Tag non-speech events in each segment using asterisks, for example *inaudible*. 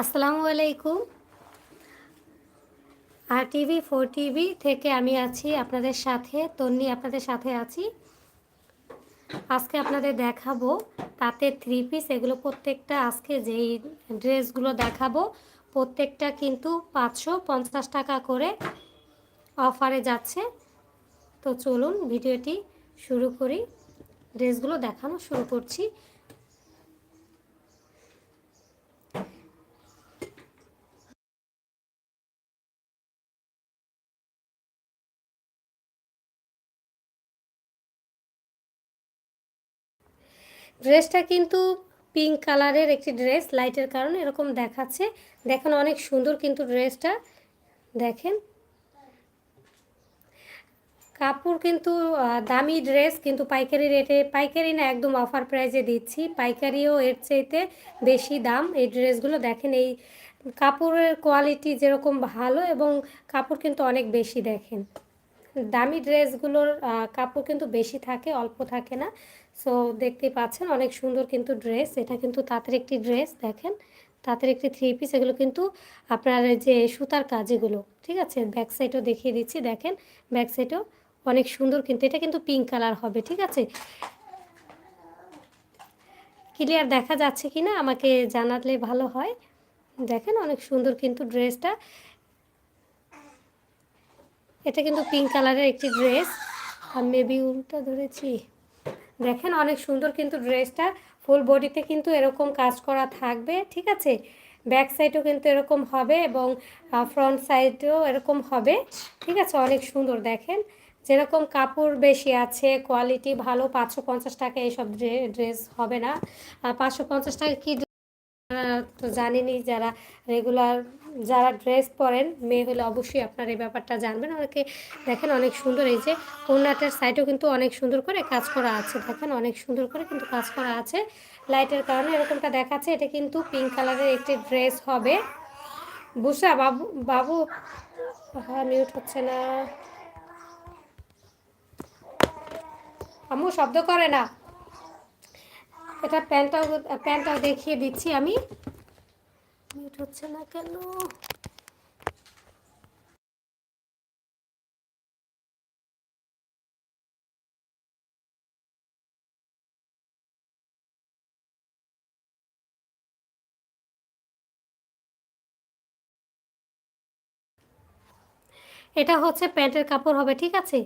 আসসালামু আলাইকুম। আর TV four TV থেকে আমি আছি আপনাদের সাথে, তন্নি আপনাদের সাথে আছি। আজকে আপনাদের দেখাবো তাতে থ্রি পিস এগুলো প্রত্যেকটা, আজকে যেই ড্রেসগুলো দেখাবো, প্রত্যেকটা কিন্তু পাঁচশো পঞ্চাশ টাকা করে অফারে যাচ্ছে। তো চলুন ভিডিওটি শুরু করি। ড্রেসগুলো দেখানো শুরু করছি। ড্রেসটা কিন্তু পিঙ্ক কালারের একটি ড্রেস লাইটের কারণে এরকম দেখাচ্ছে। দেখেন অনেক সুন্দর কিন্তু ড্রেসটা দেখেন। কাপড় কিন্তু দামি ড্রেস কিন্তু পাইকারি রেটে পাইকারি না, একদম অফার প্রাইজে দিচ্ছি। পাইকারিও এর চাইতে বেশি দাম। এই ড্রেসগুলো দেখেন, এই কাপড়ের কোয়ালিটি যেরকম ভালো এবং কাপড় কিন্তু অনেক বেশি দেখেন। দামি ড্রেসগুলোর কাপড় কিন্তু বেশি থাকে, অল্প থাকে না। সো দেখতে পাচ্ছেন অনেক সুন্দর কিন্তু ড্রেস এটা কিন্তু তাঁতের একটি ড্রেস দেখেন। তাঁতের একটি থ্রি পিস এগুলো কিন্তু আপনার যে সুতার কাজ এগুলো, ঠিক আছে? ব্যাক সাইডও দেখিয়ে দিচ্ছি, দেখেন। ব্যাক সাইডও অনেক সুন্দর কিন্তু, এটা কিন্তু পিঙ্ক কালার হবে, ঠিক আছে? ক্লিয়ার দেখা যাচ্ছে কি না আমাকে জানালে ভালো হয়। দেখেন অনেক সুন্দর কিন্তু ড্রেসটা এটা কিন্তু পিঙ্ক কালারের একটি ড্রেস আর মেবি উল্টা ধরেছি। দেখেন অনেক সুন্দর কিন্তু ড্রেসটা ফুল বডিতে কিন্তু এরকম কাজ করা থাকবে, ঠিক আছে? ব্যাক সাইডও কিন্তু এরকম হবে এবং ফ্রন্ট সাইডও এরকম হবে, ঠিক আছে? অনেক সুন্দর, দেখেন? যেরকম কাপড় বেশি আছে কোয়ালিটি ভালো, পাঁচশো পঞ্চাশ টাকা এইসব ড্রেস হবে না। পাঁচশো পঞ্চাশ টাকা কি তো জানিনি যারা রেগুলার যারা ড্রেস পরেন, মেয়ে হলে অবশ্যই আপনার এই ব্যাপারটা জানবেন। অনেকে দেখেন অনেক সুন্দর, এই যে কন্যাটার সাইডেও কিন্তু অনেক সুন্দর করে কাজ করা আছে। দেখেন অনেক সুন্দর করে কিন্তু কাজ করা আছে। লাইটের কারণে এরকমটা দেখাচ্ছে, এটা কিন্তু পিঙ্ক কালারের একটি ড্রেস হবে। বুসা, বাবু বাবু হ্যাঁ মিউট হচ্ছে না। আম্মু, শব্দ করে না। এটা প্যান্টটাও প্যান্টটাও দেখিয়ে দিচ্ছি আমি। মিউট হচ্ছে না কেন? এটা হচ্ছে প্যান্টের কাপড় হবে, ঠিক আছে?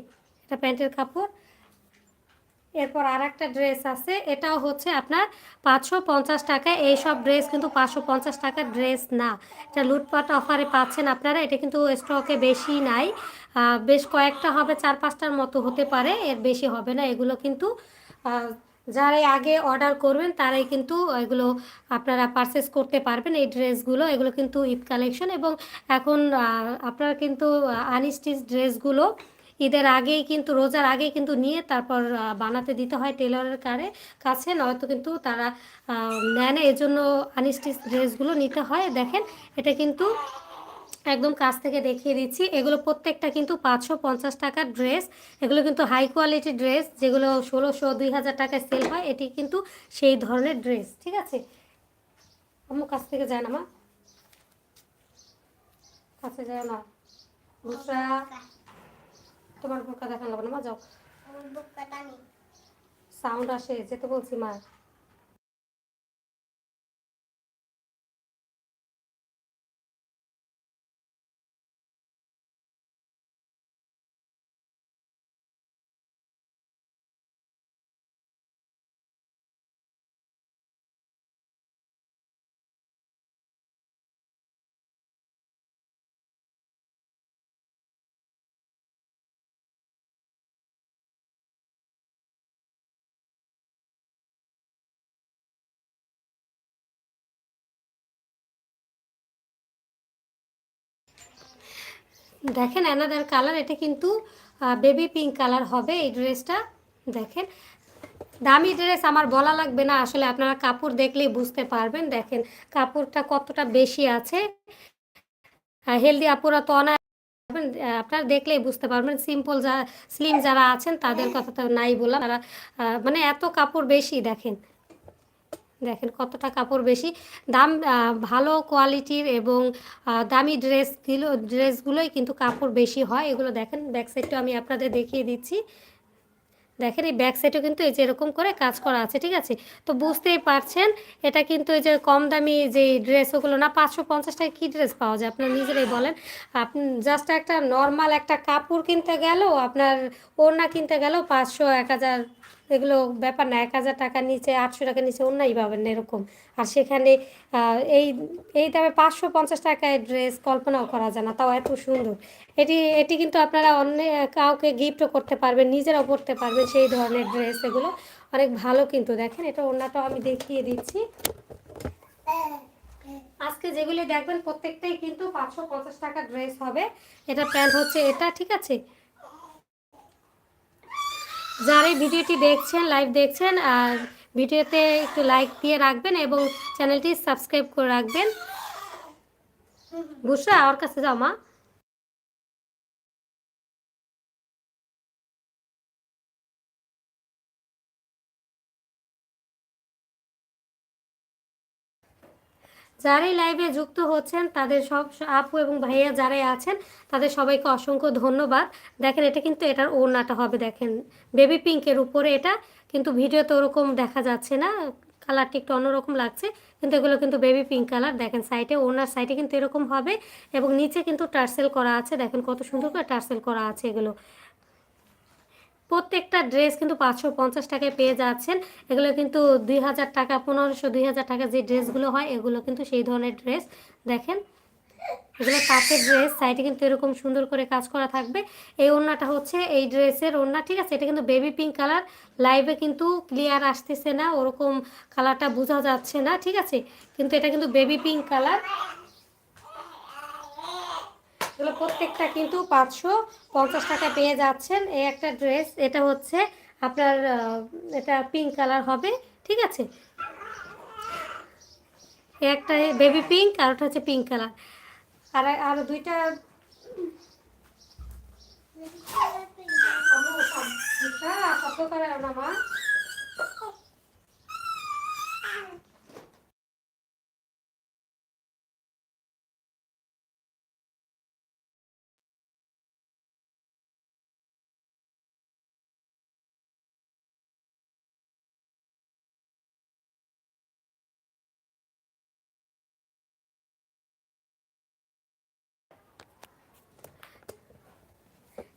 এটা প্যান্টের কাপড়। এরপর আর একটা ড্রেস আছে, এটাও হচ্ছে আপনার পাঁচশো পঞ্চাশ টাকা। এইসব ড্রেস কিন্তু পাঁচশো পঞ্চাশ টাকার ড্রেস না। এটা লুটপাট অফারে পাচ্ছেন আপনারা, এটা কিন্তু স্টকে বেশি নাই। বেশ কয়েকটা হবে, চার পাঁচটার মতো হতে পারে, এর বেশি হবে না। এগুলো কিন্তু যারাই আগে অর্ডার করবেন, তারাই কিন্তু এগুলো আপনারা পারচেস করতে পারবেন এই ড্রেসগুলো। এগুলো কিন্তু ঈদ কালেকশন এবং এখন আপনারা কিন্তু আনস্টিচ ড্রেসগুলো ঈদের আগেই কিন্তু, রোজার আগেই কিন্তু নিয়ে তারপর বানাতে দিতে হয় টেলরের কারে, কাছে। নয়তো কিন্তু তারা নেয় না। এজন্য আনস্টিচ ড্রেসগুলো নিতে হয়। দেখেন, এটা কিন্তু একদম কাছ থেকে দেখিয়ে দিচ্ছি। এগুলো প্রত্যেকটা কিন্তু পাঁচশো পঞ্চাশ টাকার ড্রেস। এগুলো কিন্তু হাই কোয়ালিটি ড্রেস, যেগুলো ষোলোশো, দুই হাজার টাকায় সেল হয়। এটি কিন্তু সেই ধরনের ড্রেস, ঠিক আছে? আমার কাছ থেকে যায় না, মা? কাছে যায় না। তোমার বোরকা দেখানো লাগবে না মা যাও। সাউন্ড আসে যেতে বলছি মা। দেখেন অ্যানাদার কালার এটা কিন্তু বেবি পিঙ্ক কালার হবে এই ড্রেসটা দেখেন, দামি ড্রেস আমার বলা লাগবে না, আসলে আপনারা কাপড় দেখলেই বুঝতে পারবেন। দেখেন, কাপড়টা কতটা বেশি আছে। হেলদি আপুরা তো অনা আপনারা দেখলেই বুঝতে পারবেন। সিম্পল যা স্লিম যারা আছেন, তাদের কথা তো নাই বললাম। তারা মানে এত কাপড় বেশি, দেখেন। দেখেন কতটা কাপড় বেশি। দাম ভালো কোয়ালিটির এবং দামি ড্রেসগুলো ড্রেসগুলোই কিন্তু কাপড় বেশি হয়। এগুলো দেখেন ব্যাক সাইডটা আমি আপনাদের দেখিয়ে দিচ্ছি। দেখেন এই ব্যাক সাইডেও কিন্তু এই যে এরকম করে কাজ করা আছে, ঠিক আছে? তো বুঝতেই পারছেন, এটা কিন্তু এই যে কম দামি যে ড্রেস ওগুলো না, পাঁচশো পঞ্চাশ টাকা কী ড্রেস পাওয়া যায়? আপনারা নিজেরাই বলেন। আপনি জাস্ট একটা নর্মাল একটা কাপড় কিনতে গেলেও, আপনার ওড়না কিনতে গেলেও পাঁচশো, এক হাজার এগুলো ব্যাপার না, এক হাজার টাকার নিচে, আটশো টাকার নিচে অন্যই পাবেন এরকম। আর সেখানে এই এই দামে পাঁচশো পঞ্চাশ টাকায় ড্রেস কল্পনাও করা যায় না, তাও এত সুন্দর। এটি এটি কিন্তু আপনারা অন্য, কাউকে গিফটও করতে পারবেন, নিজেরাও পরতে পারবেন সেই ধরনের ড্রেস এগুলো। অনেক ভালো কিন্তু দেখেন, এটা অন্যটাও আমি দেখিয়ে দিচ্ছি। আজকে যেগুলি দেখবেন, প্রত্যেকটাই কিন্তু পাঁচশো পঞ্চাশ টাকা ড্রেস হবে। এটা প্যান্ট হচ্ছে এটা, ঠিক আছে? যারা ভিডিওটি দেখছেন লাইভ দেখছেন, আর ভিডিওতে একটু লাইক দিয়ে রাখবেন এবং চ্যানেলটি সাবস্ক্রাইব করে রাখবেন। বুসরা আমার কাছে যাও মা। যারাই লাইভে যুক্ত হচ্ছেন, তাদের সব আপু এবং ভাইয়া যারাই আছেন, তাদের সবাইকে অসংখ্য ধন্যবাদ। দেখেন, এটা কিন্তু এটার ওড়নাটা হবে, দেখেন। বেবি পিঙ্কের উপরে এটা, কিন্তু ভিডিওতে ওরকম দেখা যাচ্ছে না। কালারটি একটু অন্যরকম লাগছে, কিন্তু এগুলো কিন্তু বেবি পিঙ্ক কালার দেখেন সাইডে ওনার সাইডে কিন্তু এরকম হবে। এবং নিচে কিন্তু টার্সেল করা আছে, দেখেন কত সুন্দর করে টার্সেল করা আছে এগুলো। প্রত্যেকটা ড্রেস কিন্তু পাঁচশো পঞ্চাশ টাকায় পেয়ে যাচ্ছেন। এগুলো কিন্তু দুই হাজার টাকা, পনেরোশো, দুই হাজার টাকা যে ড্রেসগুলো হয়, এগুলো কিন্তু সেই ধরনের ড্রেস। দেখেন, এগুলো তাঁতের ড্রেস, সাইডে কিন্তু এরকম সুন্দর করে কাজ করা থাকবে। এই ওড়নাটা হচ্ছে এই ড্রেসের ওড়না, ঠিক আছে? এটা কিন্তু বেবি পিঙ্ক কালার লাইভে কিন্তু ক্লিয়ার আসতেছে না, ওরকম কালারটা বোঝা যাচ্ছে না, ঠিক আছে? কিন্তু এটা কিন্তু বেবি পিঙ্ক কালার এগুলো প্রত্যেকটা কিন্তু পাঁচশো পঞ্চাশ টাকা পেয়ে যাচ্ছেন। এই একটা ড্রেস এটা হচ্ছে আপনার এটা পিঙ্ক কালার হবে ঠিক আছে? একটা বেবি পিঙ্ক আর ওটা হচ্ছে পিঙ্ক কালার আর আর দুইটা হ্যাঁ, কত করে মা।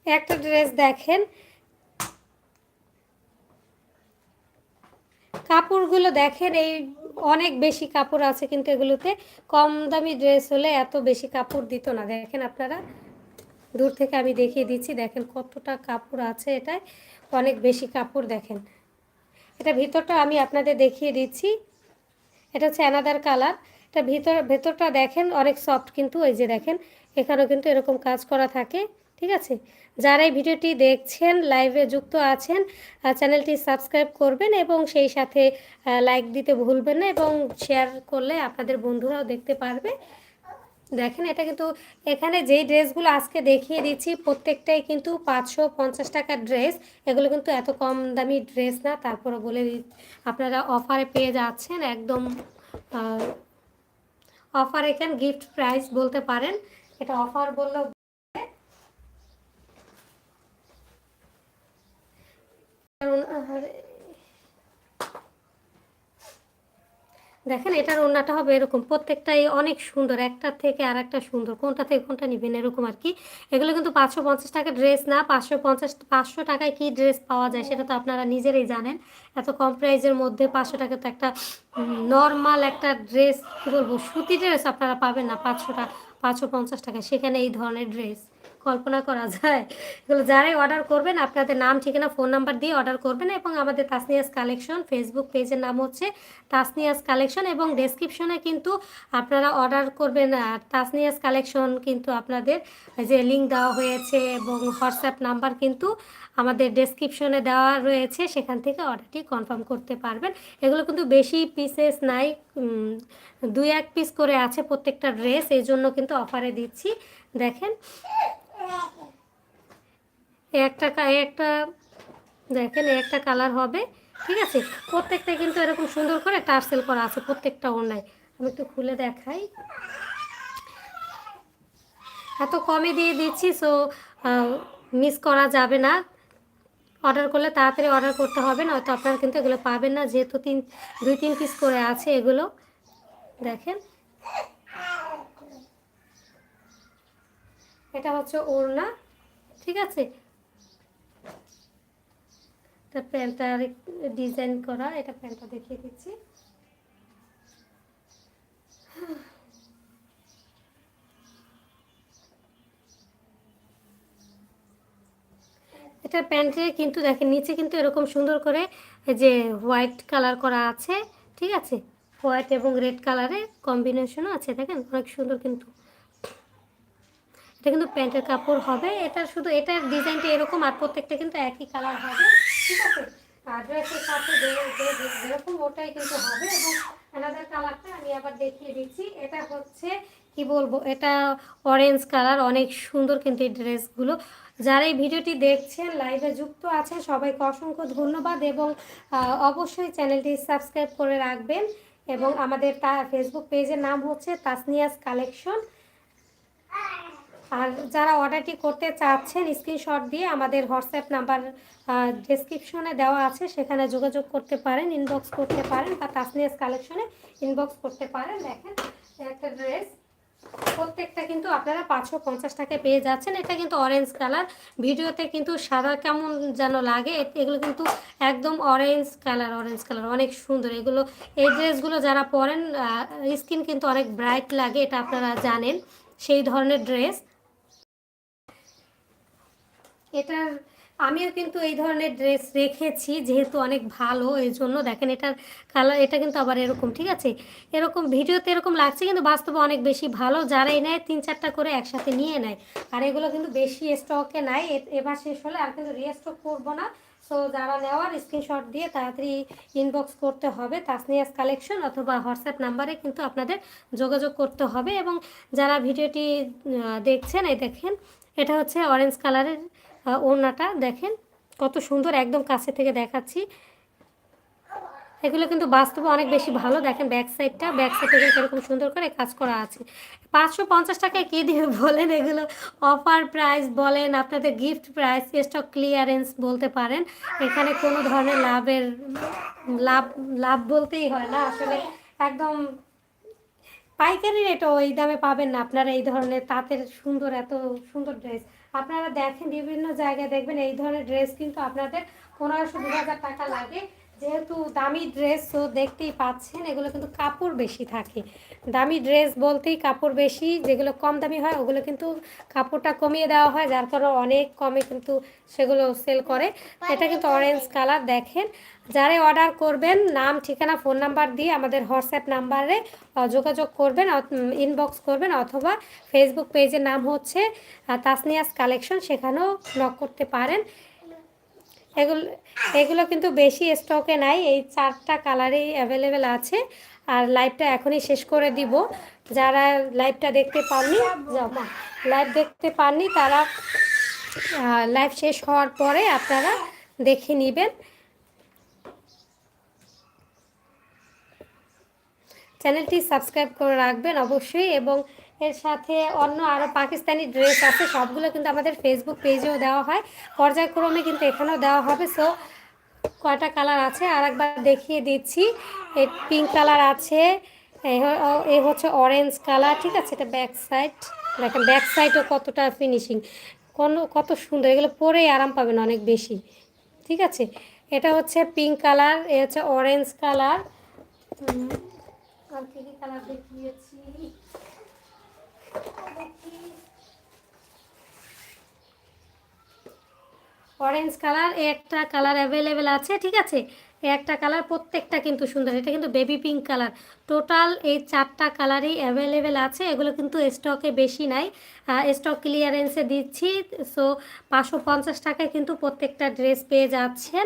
একটা ড্রেস দেখেন। কাপড়গুলো দেখেন, এই অনেক বেশি কাপড় আছে কিন্তু এগুলোতে। কম দামি ড্রেস হলে এত বেশি কাপড় দিত না। দেখেন আপনারা, দূর থেকে আমি দেখিয়ে দিচ্ছি, দেখেন কতটা কাপড় আছে এটায়। অনেক বেশি কাপড় দেখেন। এটা ভিতরটা আমি আপনাদের দেখিয়ে দিচ্ছি। এটা হচ্ছে অ্যানাদার কালার এটা ভিতর, ভেতরটা দেখেন অনেক সফট কিন্তু, ওই যে দেখেন, এখানেও কিন্তু এরকম কাজ করা থাকে। ঠিক আছে? যারা এই ভিডিওটি দেখছেন লাইভে যুক্ত আছেন চ্যানেলটি সাবস্ক্রাইব করবেন এবং সেই সাথে লাইক দিতে ভুলবেন না এবং শেয়ার করলে আপনাদের বন্ধুরাও দেখতে পারবে। দেখেন, এটা কিন্তু এখানে যেই ড্রেসগুলো আজকে দেখিয়ে দিচ্ছি, প্রত্যেকটাই কিন্তু পাঁচশো পঞ্চাশ টাকার ড্রেস। এগুলো কিন্তু এত কম দামি ড্রেস না তারপরে বলে আপনারা অফারে পেয়ে যাচ্ছেন একদম অফার এখানে গিফট প্রাইস বলতে পারেন। এটা অফার বললেও দেখেন, এটার ওড়নাটা হবে এরকম। প্রত্যেকটাই অনেক সুন্দর, একটা থেকে আর একটা সুন্দর। কোনটা থেকে কোনটা নেবেন এরকম আর কি। এগুলো কিন্তু পাঁচশো পঞ্চাশ টাকা ড্রেস না, পাঁচশো পঞ্চাশ, পাঁচশো টাকায় কী ড্রেস পাওয়া যায় সেটা তো আপনারা নিজেরাই জানেন। এত কম প্রাইজের মধ্যে পাঁচশো টাকা তো একটা নর্মাল একটা ড্রেস, কী বলব, সুতি ড্রেস আপনারা পাবেন না পাঁচশো টাকা পাঁচশো পঞ্চাশ টাকা সেখানে এই ধরনের ড্রেস। কল্পনা করা যায়। এগুলো যারাই অর্ডার করবেন, আপনাদের নাম, ঠিকানা ফোন নাম্বার দিয়ে অর্ডার করবেন এবং আমাদের তাসনিয়াস কালেকশন ফেসবুক পেজের নাম হচ্ছে তাসনিয়াস কালেকশন এবং ডেসক্রিপশনে কিন্তু আপনারা অর্ডার করবেন। তাসনিয়াস কালেকশন কিন্তু আপনাদের যে লিঙ্ক দেওয়া হয়েছে এবং হোয়াটসঅ্যাপ নাম্বার কিন্তু আমাদের ডেসক্রিপশনে দেওয়া রয়েছে, সেখান থেকে অর্ডারটি কনফার্ম করতে পারবেন। এগুলো কিন্তু বেশি পিসেস নাই দুই এক পিস করে আছে প্রত্যেকটা ড্রেস এই জন্য কিন্তু অফারে দিচ্ছি। দেখেন একটা একটা, দেখেন একটা কালার হবে, ঠিক আছে? প্রত্যেকটা কিন্তু এরকম সুন্দর করে টার্সেল করা আছে, প্রত্যেকটা ওড়নায় আমি একটু খুলে দেখাই। এত কমে দিয়ে দিচ্ছি সো মিস করা যাবে না। অর্ডার করলে তাড়াতাড়ি অর্ডার করতে হবে না হয়তো আপনারা কিন্তু এগুলো পাবেন না, যেহেতু তিন, দুই, তিন পিস করে আছে এগুলো। দেখেন। এটা হচ্ছে ওড়না, ঠিক আছে? এটা প্যান্টটা ডিজাইন করা, এটা প্যান্টটা দেখিয়ে দিচ্ছি। এটা প্যান্টে কিন্তু দেখেন, নিচে কিন্তু এরকম সুন্দর করে যে হোয়াইট কালার করা আছে, ঠিক আছে? হোয়াইট এবং রেড কালারের কম্বিনেশনও আছে, দেখেন? অনেক সুন্দর কিন্তু। এটা কিন্তু প্যান্টের কাপড় হবে। এটা শুধু এটার ডিজাইনটা এরকম আর প্রত্যেকটা কিন্তু একই কালার হবে। ঠিক আছে? আর ড্রেসের সাথে যেরকম ওটাই কিন্তু হবে এবং অ্যানাদার কালারটা আমি আবার দেখিয়ে দিচ্ছি। এটা হচ্ছে, কি বলব, এটা অরেঞ্জ কালার অনেক সুন্দর কিন্তু এই ড্রেসগুলো যারা এই ভিডিওটি দেখছেন লাইভে যুক্ত আছেন, সবাইকে অসংখ্য ধন্যবাদ এবং অবশ্যই চ্যানেলটি সাবস্ক্রাইব করে রাখবেন এবং আমাদের তা ফেসবুক পেজের নাম হচ্ছে তাসনিয়াস কালেকশন আর যারা অর্ডারটি করতে চাচ্ছেন স্ক্রিনশট দিয়ে আমাদের হোয়াটসঅ্যাপ নাম্বার ডেসক্রিপশনে দেওয়া আছে। সেখানে যোগাযোগ করতে পারেন ইনবক্স করতে পারেন বা তাসনিয়াস কালেকশনে ইনবক্স করতে পারেন। দেখেন, একটা ড্রেস প্রত্যেকটা কিন্তু আপনারা পাঁচশো পঞ্চাশ টাকায় পেয়ে যাচ্ছেন। এটা কিন্তু অরেঞ্জ কালার ভিডিওতে কিন্তু সাদা কেমন যেন লাগে। এগুলো কিন্তু একদম অরেঞ্জ কালার অরেঞ্জ কালার অনেক সুন্দর। এগুলো, এই ড্রেসগুলো যারা পরেন স্কিন কিন্তু অনেক ব্রাইট লাগে, এটা আপনারা জানেন। সেই ধরনের ড্রেস এটার, আমিও কিন্তু এই ধরনের ড্রেস রেখেছি, যেহেতু অনেক ভালো, এই জন্য দেখেন এটার কালার এটা কিন্তু আবার এরকম, ঠিক আছে? এরকম ভিডিওতে এরকম লাগছে, কিন্তু বাস্তবে অনেক বেশি ভালো। যারাই নেয়, তিন চারটা করে একসাথে নিয়ে নেয়। আর এগুলো কিন্তু বেশি স্টকে নাই এবার শেষ হলে আর কিন্তু রিস্টক করব না। সো যারা নেওয়ার স্ক্রিনশট দিয়ে তাড়াতাড়ি ইনবক্স করতে হবে, তাসনিয়াস কালেকশন অথবা হোয়াটসঅ্যাপ নাম্বারে কিন্তু আপনাদের যোগাযোগ করতে হবে। এবং যারা ভিডিওটি দেখছেন, এই দেখেন, এটা হচ্ছে অরেঞ্জ কালারের ওড়নাটা দেখেন, কত সুন্দর একদম কাছে থেকে দেখাচ্ছি। এগুলো কিন্তু বাস্তবে অনেক বেশি ভালো, দেখেন ব্যাক সাইডটা ব্যাক সাইডে কিন্তু এরকম সুন্দর করে কাজ করা আছে। পাঁচশো পঞ্চাশ টাকায় কী দিয়ে *laughs* বলেন এগুলো? অফার প্রাইস বলেন, আপনাদের গিফট প্রাইস স্টক ক্লিয়ারেন্স বলতে পারেন। এখানে কোনো ধরনের লাভের, লাভ লাভ বলতেই হয় না, আসলে একদম পাইকারি রেটও এই দামে পাবেন না আপনারা এই ধরনের তাঁতের সুন্দর, এত সুন্দর ড্রেস আপনারা দেখেন বিভিন্ন জায়গায় দেখবেন এই ধরনের ড্রেস কিন্তু আপনাদের পনেরোশো দু হাজার টাকা লাগে। যেহেতু দামি ড্রেস তো দেখতেই পাচ্ছেন, এগুলো কিন্তু কাপড় বেশি থাকে। দামি ড্রেস বলতেই কাপড় বেশি, যেগুলো কম দামি হয়, ওগুলো কিন্তু কাপড়টা কমিয়ে দেওয়া হয়, যার কারণে অনেক কমে কিন্তু সেগুলো সেল করে। এটা কিন্তু অরেঞ্জ কালার দেখেন। যারা অর্ডার করবেন, নাম, ঠিকানা ফোন নাম্বার দিয়ে আমাদের হোয়াটসঅ্যাপ নাম্বারে যোগাযোগ করবেন ইনবক্স করবেন, অথবা ফেসবুক পেজের নাম হচ্ছে তাসনিয়াস কালেকশন সেখানেও নক করতে পারেন। এগুলো এগুলো কিন্তু বেশি স্টকে নাই, এই চারটা কালারেই অ্যাভেলেবেল আছে। আর লাইভটা এখনই শেষ করে দিব। যারা লাইভটা দেখতে পাননি লাইভ দেখতে পাননি, তারা লাইভ শেষ হওয়ার পরে আপনারা দেখে নেবেন। চ্যানেলটি সাবস্ক্রাইব করে রাখবেন অবশ্যই এবং এর সাথে অন্য আরও পাকিস্তানি ড্রেস আছে, সবগুলো কিন্তু আমাদের ফেসবুক পেজেও দেওয়া হয়। পর্যায়ক্রমে কিন্তু এখানেও দেওয়া হবে। সো কয়টা কালার আছে? আর একবার দেখিয়ে দিচ্ছি। এই পিঙ্ক কালার আছে, এ হচ্ছে অরেঞ্জ কালার ঠিক আছে? এটা ব্যাক সাইড দেখেন ব্যাক সাইডও কতটা ফিনিশিং কোনো, কত সুন্দর, এগুলো পরেই আরাম পাবেন অনেক বেশি। ঠিক আছে? এটা হচ্ছে পিঙ্ক কালার এ হচ্ছে অরেঞ্জ কালার আর কি কালার দেখিয়েছি? অরেঞ্জ কালার একটা কালার অ্যাভেলেবেল আছে, ঠিক আছে? একটা কালার প্রত্যেকটা কিন্তু সুন্দর, এটা কিন্তু বেবি পিঙ্ক কালার টোটাল এই চারটা কালারই অ্যাভেলেবেল আছে, এগুলো কিন্তু স্টকে বেশি নাই। স্টক ক্লিয়ারেন্সে দিচ্ছি সো পাঁচশো পঞ্চাশ টাকায় কিন্তু প্রত্যেকটা ড্রেস পেয়ে যাচ্ছেন।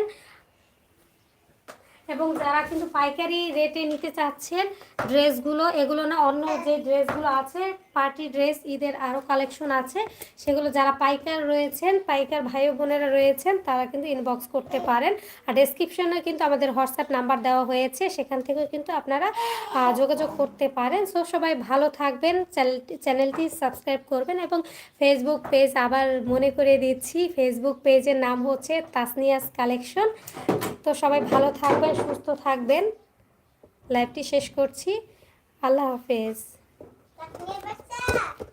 এবং যারা কিন্তু পাইকারি রেটে নিতে চাচ্ছেন ড্রেসগুলো এগুলো না, অন্য যে ড্রেসগুলো আছে পার্টি ড্রেস, ঈদের আরও কালেকশন আছে। সেগুলো যারা পাইকার রয়েছেন, পাইকার ভাই বোনেরা রয়েছেন, তারা কিন্তু ইনবক্স করতে পারেন। আর ডেসক্রিপশনে কিন্তু আমাদের হোয়াটসঅ্যাপ নাম্বার দেওয়া হয়েছে, সেখান থেকেও কিন্তু আপনারা যোগাযোগ করতে পারেন। সো সবাই ভালো থাকবেন, চ্যানেলটি সাবস্ক্রাইব করবেন এবং ফেসবুক পেজ আবার মনে করে দিচ্ছি ফেসবুক পেজের নাম হচ্ছে তাসনিয়াস কালেকশন তো সবাই ভালো থাকবেন, সুস্থ থাকবেন। লাইভটি শেষ করছি। আল্লাহ হাফেজ। 나중에 봤어.